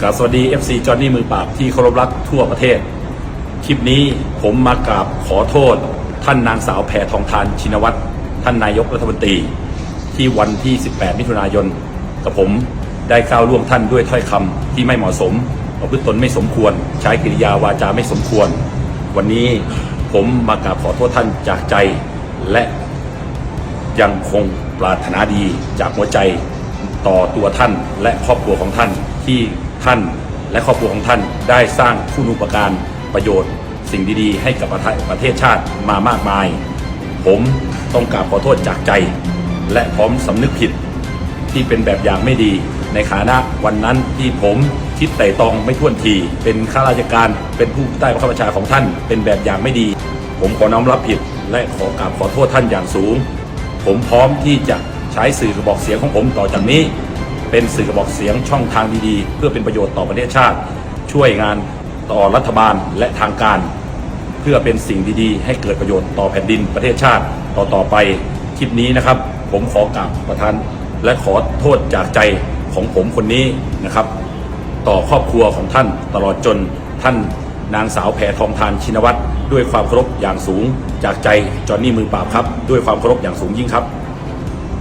กราบสวัสดี FC จอห์นนี่มือปราบที่เคารพรักทั่วประเทศ คลิปนี้ผมมากราบขอโทษ ท่านนางสาวแพทองทานชินวัตรท่านนายกรัฐมนตรี ที่วันที่ 18 มิถุนายนกับผมได้ก้าวล่วงท่านด้วยถ้อยคำที่ไม่เหมาะสมประพฤติตนไม่สมควร ใช้กิริยาวาจาไม่สมควร วันนี้ผมมากราบขอโทษท่านจากใจและยังคงปรารถนาดีจากหัวใจต่อตัวท่านและครอบครัวของท่านที่ ท่านและครอบครัวของท่านได้สร้างคุณูปการประโยชน์ สิ่งดีๆ ให้กับประเทศประเทศชาติมามากมาย ผมต้องกราบขอโทษจากใจ และพร้อมสำนึกผิดที่เป็นแบบอย่างไม่ดีในฐานะวันนั้นที่ผมคิดไต่ตองไม่ท่วนที เป็นข้าราชการเป็นผู้ใต้บังคับบัญชาของท่าน เป็นแบบอย่างไม่ดี ผมขอน้อมรับผิด และขอกราบขอโทษท่านอย่างสูง ผมพร้อมที่จะใช้สื่อกระบอกเสียงของผมต่อจากนี้ เป็นสื่อบอกเสียงช่องทางดีๆ เพื่อเป็นประโยชน์ต่อประเทศชาติ ช่วยงานต่อรัฐบาลและทางการ เพื่อเป็นสิ่งดีๆ ให้เกิดประโยชน์ต่อแผ่นดินประเทศชาติต่อต่อไปคลิปนี้นะครับ ผมขอกราบประธาน และขอโทษจากใจของผมคนนี้นะครับ ต่อครอบครัวของท่านตลอดจนท่านนางสาวแพทองทานชินวัตรด้วยความเคารพอย่างสูงจากใจจอห์นนี่มือปราบครับ ด้วยความเคารพอย่างสูงยิ่งครับ